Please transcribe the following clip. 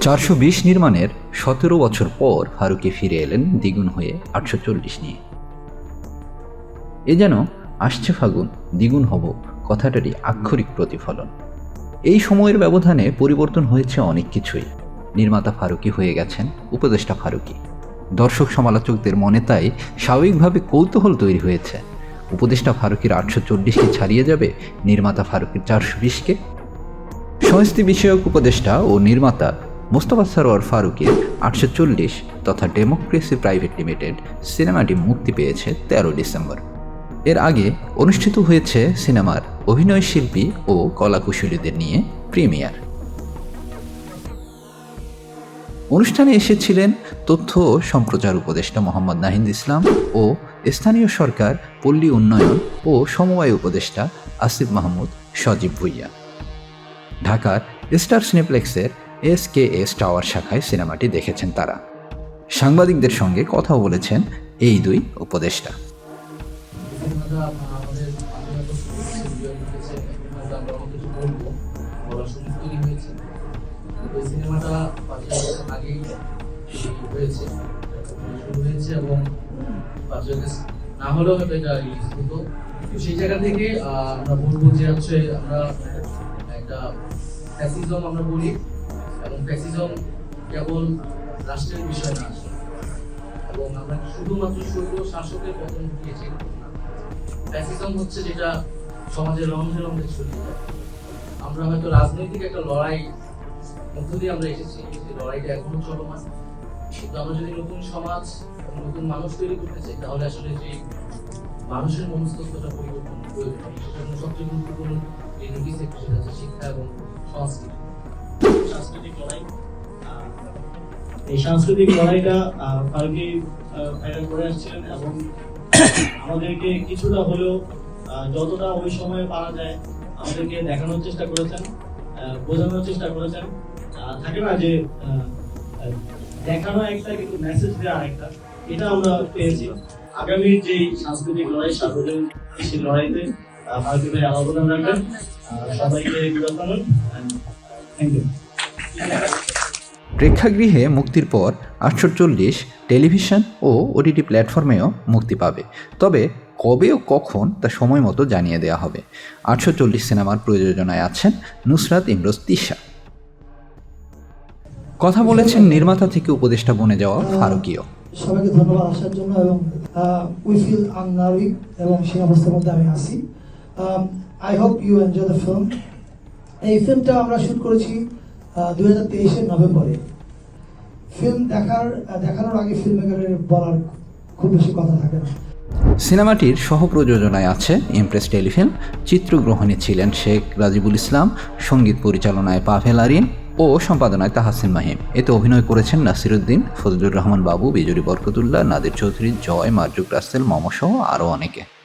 চারশো বিশ নির্মাণের সতেরো বছর পর ফারুকি ফিরে এলেন দ্বিগুণ হয়ে আটশো চল্লিশ নিয়ে। এ যেন আসছে ফাগুন, দ্বিগুণ হব কথাটারই আক্ষরিক প্রতিফলন। এই সময়ের ব্যবধানে পরিবর্তন হয়েছে অনেক কিছুই। নির্মাতা ফারুকি হয়ে গেছেন, উপদেষ্টা ফারুকি। দর্শক সমালোচকদের মনে তাই স্বাভাবিকভাবে কৌতূহল তৈরি হয়েছে। উপদেষ্টা ফারুকির আটশো চল্লিশকে ছাড়িয়ে যাবে নির্মাতা ফারুকির চারশো বিশকে? সংস্কৃতি বিষয়ক উপদেষ্টা ও নির্মাতা মোস্তফা সরোয়ার ফারুকের আটশো চল্লিশ তথা ডেমোক্রেসি প্রাইভেট লিমিটেড সিনেমাটি মুক্তি পেয়েছে তেরো ডিসেম্বর। এর আগে অনুষ্ঠিত হয়েছে সিনেমার অভিনয় শিল্পী ও কলাকুশলীদের নিয়ে প্রিমিয়ার। অনুষ্ঠানে এসেছিলেন তথ্য ও সম্প্রচার উপদেষ্টা মোহাম্মদ নাহিদ ইসলাম ও স্থানীয় সরকার, পল্লী উন্নয়ন ও সমবায় উপদেষ্টা আসিফ মাহমুদ, সজীব ভুইয়া। ঢাকার স্টার সিনেপ্লেক্সের এস কে এস টাওয়ার শাখায় সিনেমাটি দেখেছেন তারা। সাংবাদিকদের সঙ্গে কথাও বলেছেন এই দুই উপদেষ্টা। হয়েছে হয়েছে এবং না হলেও এটা রিলিজ হতো। সেই জায়গা থেকে আমরা বলব যে হচ্ছে আমরা একটা ফ্যাসিজম আমরা বলি, এবং ফ্যাসিজম কেবল রাষ্ট্রের বিষয় না, এবং আমরা শুধুমাত্র শৈল শাসকের পতন ঘটিয়েছি ফ্যাসিজম হচ্ছে যেটা সমাজের রন্ধে রন্ধে ছড়িয়ে আমরা হয়তো রাজনৈতিক একটা লড়াই মধ্য দিয়ে আমরা এসেছি সেই লড়াইটা এখনও চলমান। কিন্তু আমরা যদি নতুন সমাজ নতুন মানুষ তৈরি করতে চাই তাহলে আসলে যে মানুষের মনস্তত্ত্বটা পরিবর্তন প্রয়োজন সেজন্য সবচেয়ে গুরুত্বপূর্ণ এই দুটি সেক্টর সেটা হচ্ছে শিক্ষা এবং সংস্কৃতি। সাংস্কৃতিক লড়াই এই সাংস্কৃতিক লড়াইটা আহ, ফারুকি ফাইনাল করে আসছিলেন এবং আমাদেরকে কিছুটা হলেও আহ, যতটা ওই সময়ে পারা যায় আমাদেরকে দেখানোর চেষ্টা করেছেন আহ, বোঝানোর চেষ্টা করেছেন। থাকে না যে দেখানো একটা কিন্তু মেসেজ দেওয়া এটা আমরা পেয়েছি। আগামী যে সাংস্কৃতিক লড়াই, সার্বজনীন সেই লড়াইতে ভাই অবদান রাখবেন। সবাইকে থ্যাংক ইউ প্রেক্ষাগৃহে মুক্তির পর আটশো চল্লিশ টেলিভিশন ও ওটিটি প্ল্যাটফর্মেও মুক্তি পাবে। তবে কবে ও কখন তা সময় মতো জানিয়ে দেওয়া হবে। আটশো চল্লিশ সিনেমার প্রযোজনায় আছেন নুসরাত ইমরোজ তিশা। কথা বলেছেন নির্মাতা থেকে উপদেষ্টা বনে যাওয়া ফারুকিও সবাইকে ধন্যবাদ আসার জন্য এবং উই ফিল আননারিক এবং সেই অবস্থার মধ্যে আমি আছি। I hope you enjoy the film এই ফিল্মটা আমরা শুট করেছি দুই হাজার তেইশের নভেম্বরে। ফিল্ম দেখার দেখানোর আগে ফিল্ম মেকারের বলার খুব বেশি কথা থাকে না। সিনেমাটির সহপ্রযোজনায় আছে ইমপ্রেস টেলিফিল্ম। চিত্রগ্রহণে ছিলেন শেখ রাজিবুল ইসলাম সংগীত পরিচালনায় পাভেল আরিন ও সম্পাদনায় তাহাসিন মাহিম। এতে অভিনয় করেছেন নাসিরুদ্দিন, ফজলুর রহমান বাবু বিজুরি বরকতুল্লাহ, নাদির চৌধুরী, জয়, মার্জুক রাসেল, মমসহ আরও অনেকে।